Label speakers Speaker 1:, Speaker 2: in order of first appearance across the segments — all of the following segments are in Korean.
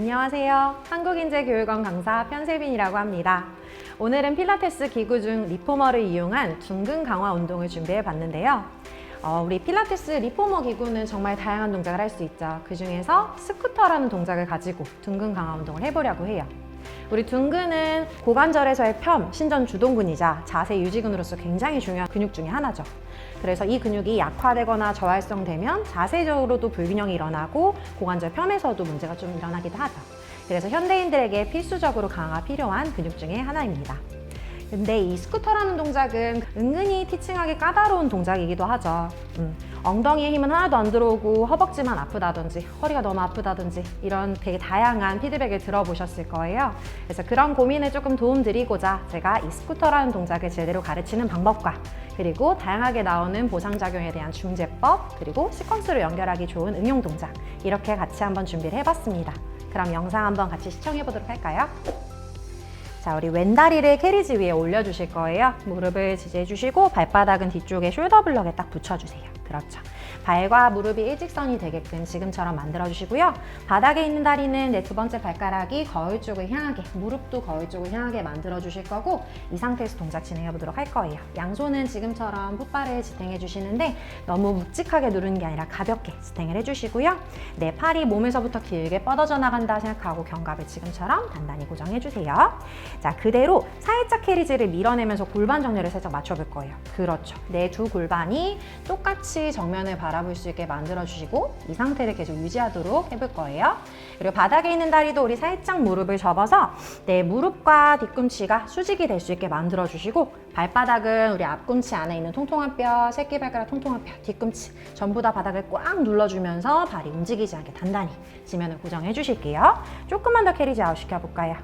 Speaker 1: 안녕하세요. 한국인재교육원 강사 편세빈이라고 합니다. 오늘은 필라테스 기구 중 리포머를 이용한 둥근 강화 운동을 준비해 봤는데요. 어, 우리 필라테스 리포머 기구는 정말 다양한 동작을 할 수 있죠. 그 중에서 스쿠터라는 동작을 가지고 둥근 강화 운동을 해보려고 해요. 우리 둥근은 고관절에서의 편, 신전 주동근이자 자세 유지근으로서 굉장히 중요한 근육 중에 하나죠. 그래서 이 근육이 약화되거나 저활성되면 자세적으로도 불균형이 일어나고 고관절 편에서도 문제가 좀 일어나기도 하죠. 그래서 현대인들에게 필수적으로 강화가 필요한 근육 중에 하나입니다. 근데 이 스쿠터라는 동작은 은근히 티칭하기 까다로운 동작이기도 하죠. 음, 엉덩이에 힘은 하나도 안 들어오고 허벅지만 아프다든지 허리가 너무 아프다든지 이런 되게 다양한 피드백을 들어보셨을 거예요. 그래서 그런 고민에 조금 도움 드리고자 제가 이 스쿠터라는 동작을 제대로 가르치는 방법과 그리고 다양하게 나오는 보상작용에 대한 중재법 그리고 시퀀스로 연결하기 좋은 응용 동작 이렇게 같이 한번 준비를 해봤습니다. 그럼 영상 한번 같이 시청해 보도록 할까요? 자, 우리 왼다리를 캐리지 위에 올려주실 거예요. 무릎을 지지해 주시고 발바닥은 뒤쪽에 숄더 블럭에 딱 붙여주세요. 그렇죠. 발과 무릎이 일직선이 되게끔 지금처럼 만들어 주시고요. 바닥에 있는 다리는 내 두 번째 발가락이 거울 쪽을 향하게, 무릎도 거울 쪽을 향하게 만들어 주실 거고 이 상태에서 동작 진행해 보도록 할 거예요. 양손은 지금처럼 풋발을 지탱해 주시는데 너무 묵직하게 누르는 게 아니라 가볍게 지탱을 해 주시고요. 내 팔이 몸에서부터 길게 뻗어져 나간다 생각하고 견갑을 지금처럼 단단히 고정해 주세요. 자, 그대로 살짝 캐리지를 밀어내면서 골반 정렬을 살짝 맞춰볼 거예요. 그렇죠. 내 두 골반이 똑같이 정면을 바라 볼 수 있게 만들어주시고 이 상태를 계속 유지하도록 해볼 거예요. 그리고 바닥에 있는 다리도 우리 살짝 무릎을 접어서 내 무릎과 뒤꿈치가 수직이 될 수 있게 만들어주시고 발바닥은 우리 앞꿈치 안에 있는 통통한 뼈, 새끼발가락 통통한 뼈, 뒤꿈치 전부 다 바닥을 꽉 눌러주면서 발이 움직이지 않게 단단히 지면을 고정해 주실게요. 조금만 더 캐리지 아웃 시켜볼까요?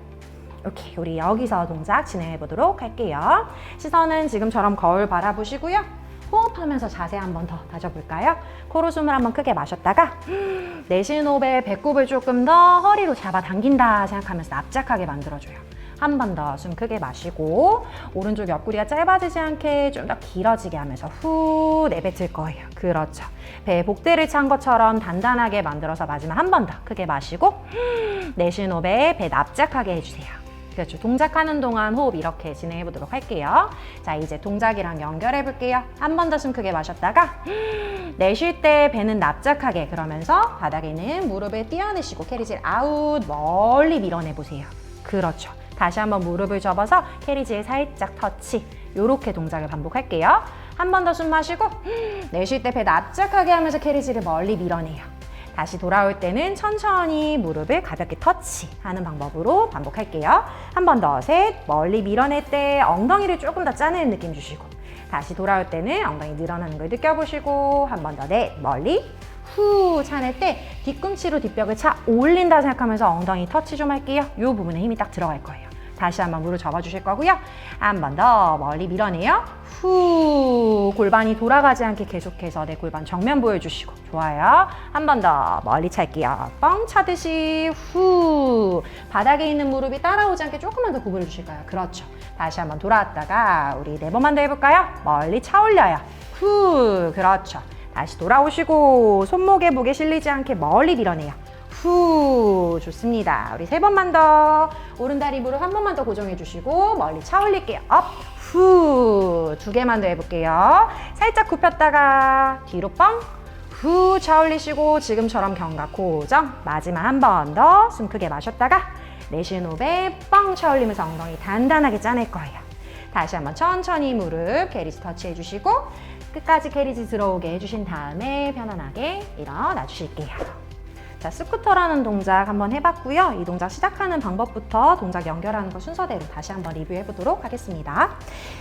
Speaker 1: 오케이, 우리 여기서 동작 진행해 보도록 할게요. 시선은 지금처럼 거울 바라보시고요. 호흡하면서 자세 한번 더 다져볼까요? 코로 숨을 한번 크게 마셨다가 내쉬는 호흡에 배꼽을 조금 더 허리로 잡아당긴다 생각하면서 납작하게 만들어줘요. 한 번 더 숨 크게 마시고 오른쪽 옆구리가 짧아지지 않게 좀 더 길어지게 하면서 후 내뱉을 거예요. 그렇죠. 배에 복대를 찬 것처럼 단단하게 만들어서 마지막 한 번 더 크게 마시고 내쉬는 호흡에 배 납작하게 해주세요. 그렇죠. 동작하는 동안 호흡 이렇게 진행해 보도록 할게요. 자, 이제 동작이랑 연결해 볼게요. 한 번 더 숨 크게 마셨다가 내쉴 때 배는 납작하게 그러면서 바닥에 있는 무릎을 띄어내시고 캐리질 아웃 멀리 밀어내 보세요. 그렇죠. 다시 한번 무릎을 접어서 캐리지에 살짝 터치. 요렇게 동작을 반복할게요. 한 번 더 숨 마시고 내쉴 때 배 납작하게 하면서 캐리지를 멀리 밀어내요. 다시 돌아올 때는 천천히 무릎을 가볍게 터치하는 방법으로 반복할게요. 한 번 더, 셋, 멀리 밀어낼 때 엉덩이를 조금 더 짜내는 느낌 주시고 다시 돌아올 때는 엉덩이 늘어나는 걸 느껴보시고 한 번 더, 넷, 멀리 후 차낼 때 뒤꿈치로 뒷벽을 차 올린다 생각하면서 엉덩이 터치 좀 할게요. 이 부분에 힘이 딱 들어갈 거예요. 다시 한번 무릎 접어주실 거고요. 한 번 더 멀리 밀어내요. 후 골반이 돌아가지 않게 계속해서 내 골반 정면 보여주시고 좋아요. 한 번 더 멀리 찰게요. 뻥 차듯이 후 바닥에 있는 무릎이 따라오지 않게 조금만 더 구부려 주실까요? 그렇죠. 다시 한번 돌아왔다가 우리 네 번만 더 해볼까요? 멀리 차 올려요. 후 그렇죠. 다시 돌아오시고 손목에 목에 실리지 않게 멀리 밀어내요. 후 좋습니다. 우리 세 번만 더 오른다리 무릎 한 번만 더 고정해 주시고 멀리 차 올릴게요. 업, 후. 두 개만 더 해볼게요. 살짝 굽혔다가 뒤로 뻥. 후, 차 올리시고 지금처럼 견갑 고정. 마지막 한 번 더 숨 크게 마셨다가 내쉬는 호흡에 뻥차 올리면서 엉덩이 단단하게 짜낼 거예요. 다시 한번 천천히 무릎 캐리지 터치 해 주시고 끝까지 캐리지 들어오게 해주신 다음에 편안하게 일어나 주실게요. 자, 스쿠터라는 동작 한번 해봤고요. 이 동작 시작하는 방법부터 동작 연결하는 거 순서대로 다시 한번 리뷰해 보도록 하겠습니다.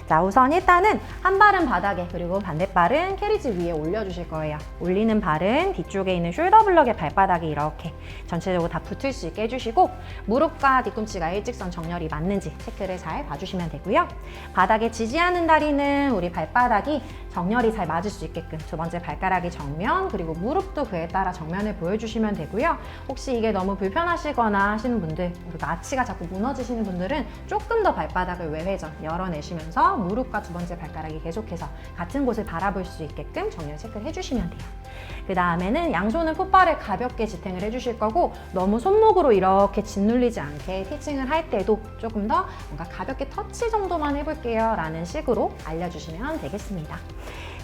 Speaker 1: 자, 우선 일단은 한 발은 바닥에 그리고 반대발은 캐리지 위에 올려주실 거예요. 올리는 발은 뒤쪽에 있는 숄더 블럭의 발바닥이 이렇게 전체적으로 다 붙을 수 있게 해주시고 무릎과 뒤꿈치가 일직선 정렬이 맞는지 체크를 잘 봐주시면 되고요. 바닥에 지지하는 다리는 우리 발바닥이 정렬이 잘 맞을 수 있게끔 두 번째 발가락이 정면 그리고 무릎도 그에 따라 정면을 보여주시면 되고 요. 혹시 이게 너무 불편하시거나 하시는 분들 아치가 자꾸 무너지시는 분들은 조금 더 발바닥을 외회전 열어내시면서 무릎과 두 번째 발가락이 계속해서 같은 곳을 바라볼 수 있게끔 정렬 체크를 해주시면 돼요. 그 다음에는 양손은 풋발을 가볍게 지탱을 해주실 거고 너무 손목으로 이렇게 짓눌리지 않게 티칭을 할 때도 조금 더 뭔가 가볍게 터치 정도만 해볼게요 라는 식으로 알려주시면 되겠습니다.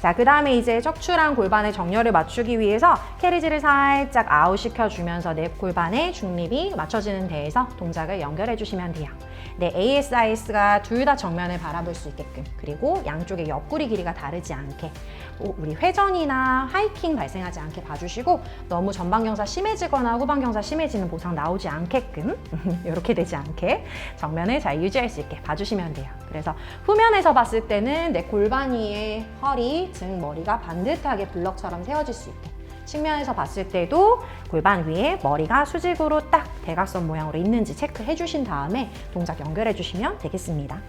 Speaker 1: 자, 그 다음에 이제 척추랑 골반의 정렬을 맞추기 위해서 캐리지를 살짝 아웃시켜주면서 내 골반의 중립이 맞춰지는 데에서 동작을 연결해 주시면 돼요. 네, ASIS가 둘 다 정면을 바라볼 수 있게끔 그리고 양쪽의 옆구리 길이가 다르지 않게 오, 우리 회전이나 하이킹 발생하지 않게 봐주시고 너무 전방경사 심해지거나 후방경사 심해지는 보상 나오지 않게끔 이렇게 되지 않게 정면을 잘 유지할 수 있게 봐주시면 돼요. 그래서 후면에서 봤을 때는 내 골반 위에 허리, 등, 머리가 반듯하게 블럭처럼 세워질 수 있게 측면에서 봤을 때도 골반 위에 머리가 수직으로 딱 대각선 모양으로 있는지 체크해 주신 다음에 동작 연결해 주시면 되겠습니다.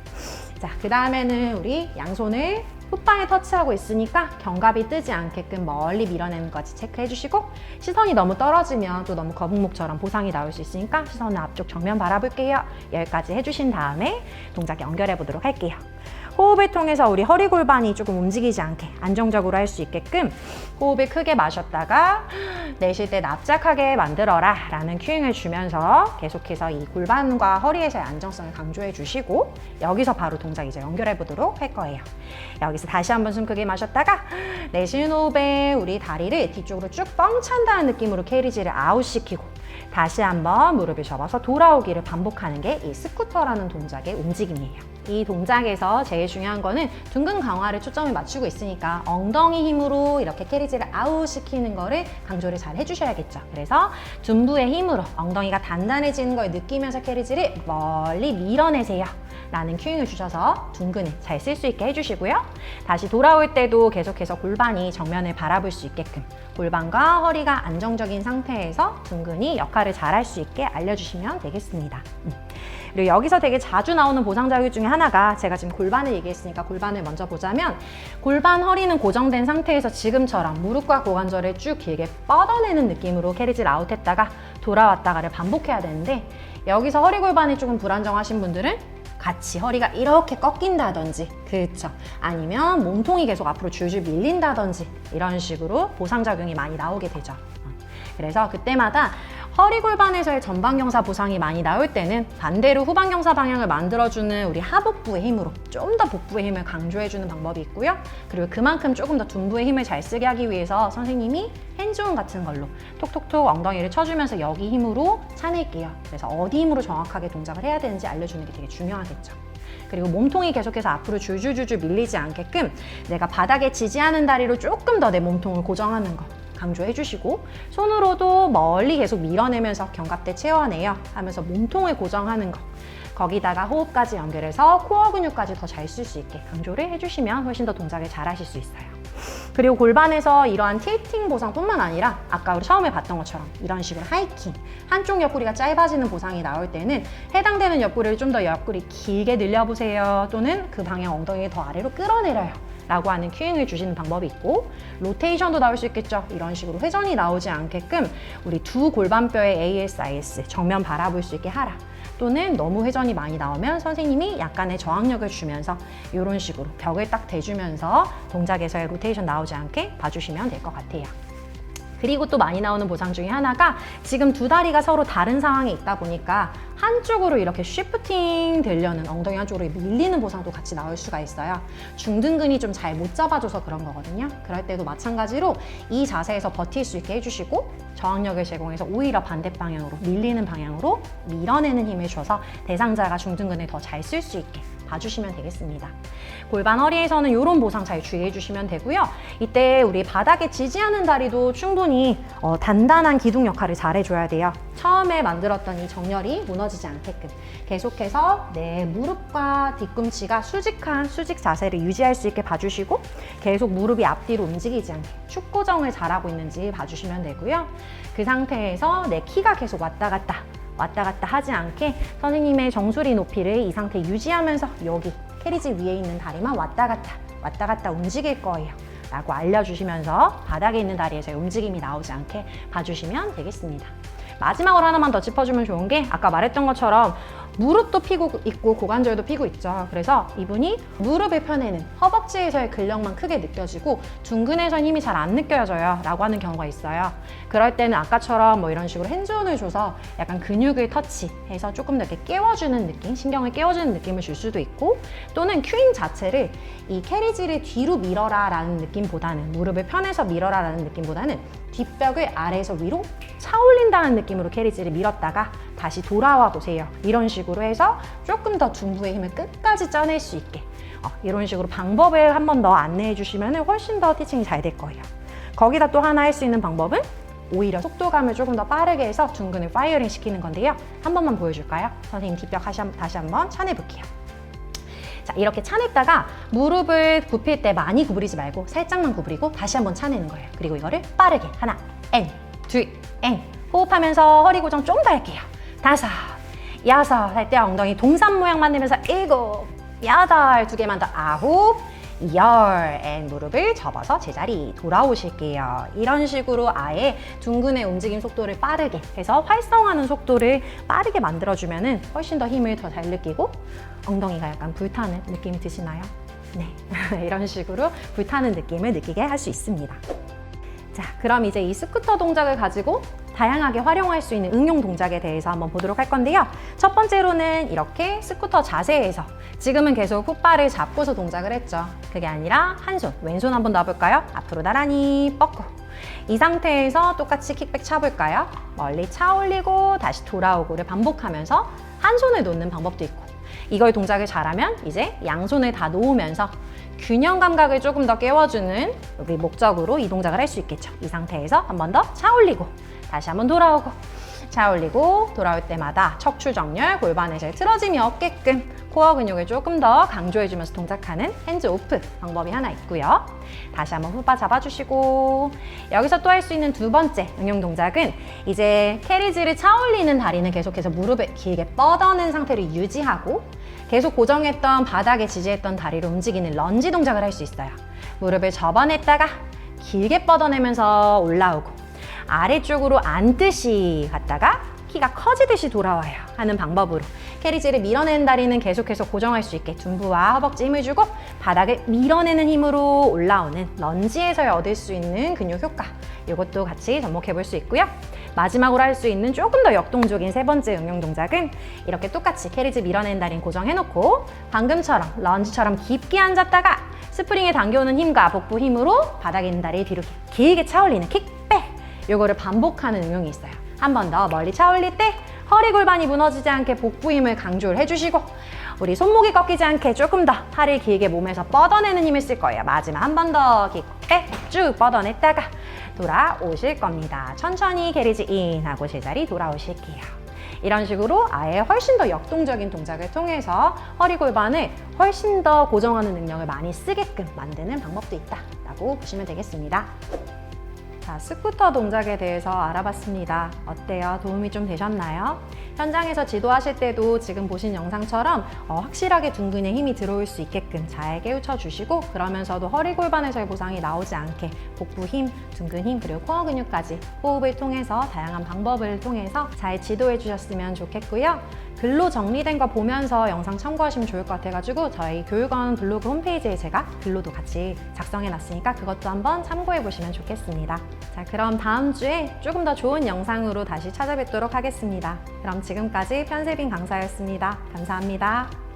Speaker 1: 자, 그 다음에는 우리 양손을 풋방에 터치하고 있으니까 견갑이 뜨지 않게끔 멀리 밀어내는 것까지 체크해 주시고 시선이 너무 떨어지면 또 너무 거북목처럼 보상이 나올 수 있으니까 시선을 앞쪽 정면 바라볼게요. 여기까지 해주신 다음에 동작 연결해 보도록 할게요. 호흡을 통해서 우리 허리 골반이 조금 움직이지 않게 안정적으로 할 수 있게끔 호흡을 크게 마셨다가 내쉴 때 납작하게 만들어라 라는 큐잉을 주면서 계속해서 이 골반과 허리에서의 안정성을 강조해 주시고 여기서 바로 동작 이제 연결해 보도록 할 거예요. 여기서 다시 한번 숨 크게 마셨다가 내쉬는 호흡에 우리 다리를 뒤쪽으로 쭉 뻥 찬다는 느낌으로 캐리지를 아웃시키고 다시 한번 무릎을 접어서 돌아오기를 반복하는 게 이 스쿠터라는 동작의 움직임이에요. 이 동작에서 제일 중요한 거는 둔근 강화를 초점을 맞추고 있으니까 엉덩이 힘으로 이렇게 캐리지를 아웃 시키는 거를 강조를 잘 해주셔야겠죠. 그래서 둔부의 힘으로 엉덩이가 단단해지는 걸 느끼면서 캐리지를 멀리 밀어내세요. 라는 큐잉을 주셔서 둔근을 잘 쓸 수 있게 해주시고요. 다시 돌아올 때도 계속해서 골반이 정면을 바라볼 수 있게끔 골반과 허리가 안정적인 상태에서 둔근이 역할을 잘 할 수 있게 알려주시면 되겠습니다. 음. 그리고 여기서 되게 자주 나오는 보상 자극 중에 하나가 제가 지금 골반을 얘기했으니까 골반을 먼저 보자면 골반 허리는 고정된 상태에서 지금처럼 무릎과 고관절을 쭉 길게 뻗어내는 느낌으로 캐리지를 아웃했다가 돌아왔다가를 반복해야 되는데 여기서 허리 골반이 조금 불안정하신 분들은 같이 허리가 이렇게 꺾인다든지 그렇죠 아니면 몸통이 계속 앞으로 줄줄 밀린다든지 이런 식으로 보상작용이 많이 나오게 되죠 어. 그래서 그때마다 허리 골반에서의 전방경사 보상이 많이 나올 때는 반대로 후방경사 방향을 만들어주는 우리 하복부의 힘으로 좀 더 복부의 힘을 강조해주는 방법이 있고요. 그리고 그만큼 조금 더 둔부의 힘을 잘 쓰게 하기 위해서 선생님이 핸즈온 같은 걸로 톡톡톡 엉덩이를 쳐주면서 여기 힘으로 차낼게요. 그래서 어디 힘으로 정확하게 동작을 해야 되는지 알려주는 게 되게 중요하겠죠. 그리고 몸통이 계속해서 앞으로 줄줄줄줄 밀리지 않게끔 내가 바닥에 지지하는 다리로 조금 더 내 몸통을 고정하는 거 강조해 주시고 손으로도 멀리 계속 밀어내면서 견갑대 채워내요 하면서 몸통을 고정하는 거 거기다가 호흡까지 연결해서 코어 근육까지 더 잘 쓸 수 있게 강조를 해주시면 훨씬 더 동작을 잘 하실 수 있어요. 그리고 골반에서 이러한 틸팅 보상뿐만 아니라 아까 우리 처음에 봤던 것처럼 이런 식으로 하이킹 한쪽 옆구리가 짧아지는 보상이 나올 때는 해당되는 옆구리를 좀 더 옆구리 길게 늘려보세요 또는 그 방향 엉덩이를 더 아래로 끌어내려요 라고 하는 큐잉을 주시는 방법이 있고 로테이션도 나올 수 있겠죠 이런 식으로 회전이 나오지 않게끔 우리 두 골반뼈의 ASIS 정면 바라볼 수 있게 하라 또는 너무 회전이 많이 나오면 선생님이 약간의 저항력을 주면서 이런 식으로 벽을 딱 대주면서 동작에서의 로테이션 나오지 않게 봐주시면 될 것 같아요. 그리고 또 많이 나오는 보상 중에 하나가 지금 두 다리가 서로 다른 상황에 있다 보니까 한쪽으로 이렇게 쉬프팅 되려는 엉덩이 한쪽으로 밀리는 보상도 같이 나올 수가 있어요. 중등근이 좀 잘 못 잡아줘서 그런 거거든요. 그럴 때도 마찬가지로 이 자세에서 버틸 수 있게 해주시고 저항력을 제공해서 오히려 반대 방향으로 밀리는 방향으로 밀어내는 힘을 줘서 대상자가 중등근을 더 잘 쓸 수 있게 봐주시면 되겠습니다. 골반 허리에서는 이런 보상 잘 주의해 주시면 되고요. 이때 우리 바닥에 지지하는 다리도 충분히 어, 단단한 기둥 역할을 잘 해줘야 돼요. 처음에 만들었던 이 정렬이 무너지지 않게끔 계속해서 내 무릎과 뒤꿈치가 수직한 수직 자세를 유지할 수 있게 봐주시고 계속 무릎이 앞뒤로 움직이지 않게 축 고정을 잘하고 있는지 봐주시면 되고요. 그 상태에서 내 키가 계속 왔다 갔다 왔다 갔다 하지 않게 선생님의 정수리 높이를 이 상태 유지하면서 여기 캐리지 위에 있는 다리만 왔다 갔다 왔다 갔다 움직일 거예요. 라고 알려주시면서 바닥에 있는 다리에서 움직임이 나오지 않게 봐주시면 되겠습니다. 마지막으로 하나만 더 짚어주면 좋은 게 아까 말했던 것처럼 무릎도 피고 있고 고관절도 피고 있죠. 그래서 이분이 무릎을 펴내는 허벅지에서의 근력만 크게 느껴지고 둔근에선 힘이 잘 안 느껴져요. 라고 하는 경우가 있어요. 그럴 때는 아까처럼 뭐 이런 식으로 핸즈온을 줘서 약간 근육을 터치해서 조금 더 이렇게 깨워주는 느낌, 신경을 깨워주는 느낌을 줄 수도 있고 또는 큐잉 자체를 이 캐리지를 뒤로 밀어라 라는 느낌보다는 무릎을 편해서 밀어라 라는 느낌보다는 뒷벽을 아래에서 위로 차올린다는 느낌으로 캐리지를 밀었다가 다시 돌아와 보세요. 이런 식으로 해서 조금 더 둔부의 힘을 끝까지 짜낼 수 있게 어, 이런 식으로 방법을 한 번 더 안내해 주시면 훨씬 더 티칭이 잘 될 거예요. 거기다 또 하나 할 수 있는 방법은 오히려 속도감을 조금 더 빠르게 해서 둔근을 파이어링 시키는 건데요. 한 번만 보여줄까요? 선생님 뒷벽 다시, 한번 차내 볼게요. 자, 이렇게 차냈다가 무릎을 굽힐 때 많이 구부리지 말고 살짝만 구부리고 다시 한번 차내는 거예요. 그리고 이거를 빠르게 하나, 엔, 둘, 엔 호흡하면서 허리 고정 좀 더 할게요. 다섯, 여섯 할 때 엉덩이 동산 모양 만들면서 일곱, 여덟 두 개만 더 아홉, 열, 앤 무릎을 접어서 제자리 돌아오실게요. 이런 식으로 아예 둔근의 움직임 속도를 빠르게 해서 활성하는 속도를 빠르게 만들어주면 훨씬 더 힘을 더 잘 느끼고 엉덩이가 약간 불타는 느낌이 드시나요? 네, 이런 식으로 불타는 느낌을 느끼게 할 수 있습니다. 자, 그럼 이제 이 스쿠터 동작을 가지고 다양하게 활용할 수 있는 응용 동작에 대해서 한번 보도록 할 건데요. 첫 번째로는 이렇게 스쿠터 자세에서 지금은 계속 풋발을 잡고서 동작을 했죠. 그게 아니라 한 손, 왼손 한번 놔볼까요? 앞으로 나란히 뻗고 이 상태에서 똑같이 킥백 차볼까요? 멀리 차 올리고 다시 돌아오고를 반복하면서 한 손을 놓는 방법도 있고 이걸 동작을 잘하면 이제 양손을 다 놓으면서 균형 감각을 조금 더 깨워주는 우리 목적으로 이 동작을 할 수 있겠죠. 이 상태에서 한 번 더 차 올리고 다시 한번 돌아오고 차 올리고 돌아올 때마다 척추 정렬, 골반에서 틀어짐이 없게끔 코어 근육을 조금 더 강조해주면서 동작하는 핸즈 오프 방법이 하나 있고요. 다시 한번 훅바 잡아주시고 여기서 또 할 수 있는 두 번째 응용 동작은 이제 캐리지를 차 올리는 다리는 계속해서 무릎을 길게 뻗어낸 상태를 유지하고 계속 고정했던 바닥에 지지했던 다리로 움직이는 런지 동작을 할 수 있어요. 무릎을 접어냈다가 길게 뻗어내면서 올라오고 아래쪽으로 앉듯이 갔다가 키가 커지듯이 돌아와요. 하는 방법으로. 캐리지를 밀어내는 다리는 계속해서 고정할 수 있게 둔부와 허벅지 힘을 주고 바닥을 밀어내는 힘으로 올라오는 런지에서 얻을 수 있는 근육 효과. 이것도 같이 접목해 볼 수 있고요. 마지막으로 할 수 있는 조금 더 역동적인 세 번째 응용 동작은 이렇게 똑같이 캐리지 밀어내는 다리는 고정해 놓고 방금처럼 런지처럼 깊게 앉았다가 스프링에 당겨오는 힘과 복부 힘으로 바닥에 있는 다리 뒤로 길게 차올리는 킥백 요거를 반복하는 응용이 있어요. 한 번 더 멀리 차 올릴 때 허리 골반이 무너지지 않게 복부 힘을 강조를 해주시고 우리 손목이 꺾이지 않게 조금 더 팔을 길게 몸에서 뻗어내는 힘을 쓸 거예요. 마지막 한 번더 킥백 쭉 뻗어냈다가 돌아오실 겁니다. 천천히 게리지 인 하고 제자리 돌아오실게요. 이런 식으로 아예 훨씬 더 역동적인 동작을 통해서 허리 골반을 훨씬 더 고정하는 능력을 많이 쓰게끔 만드는 방법도 있다라고 보시면 되겠습니다. 자, 스쿠터 동작에 대해서 알아봤습니다. 어때요? 도움이 좀 되셨나요? 현장에서 지도하실 때도 지금 보신 영상처럼 어, 확실하게 둔근에 힘이 들어올 수 있게끔 잘 깨우쳐 주시고 그러면서도 허리 골반에서의 보상이 나오지 않게 복부 힘, 둔근 힘 그리고 코어 근육까지 호흡을 통해서 다양한 방법을 통해서 잘 지도해 주셨으면 좋겠고요. 글로 정리된 거 보면서 영상 참고하시면 좋을 것 같아가지고 저희 교육원 블로그 홈페이지에 제가 글로도 같이 작성해 놨으니까 그것도 한번 참고해 보시면 좋겠습니다. 자, 그럼 다음 주에 조금 더 좋은 영상으로 다시 찾아뵙도록 하겠습니다. 그럼 지금까지 편세빈 강사였습니다. 감사합니다.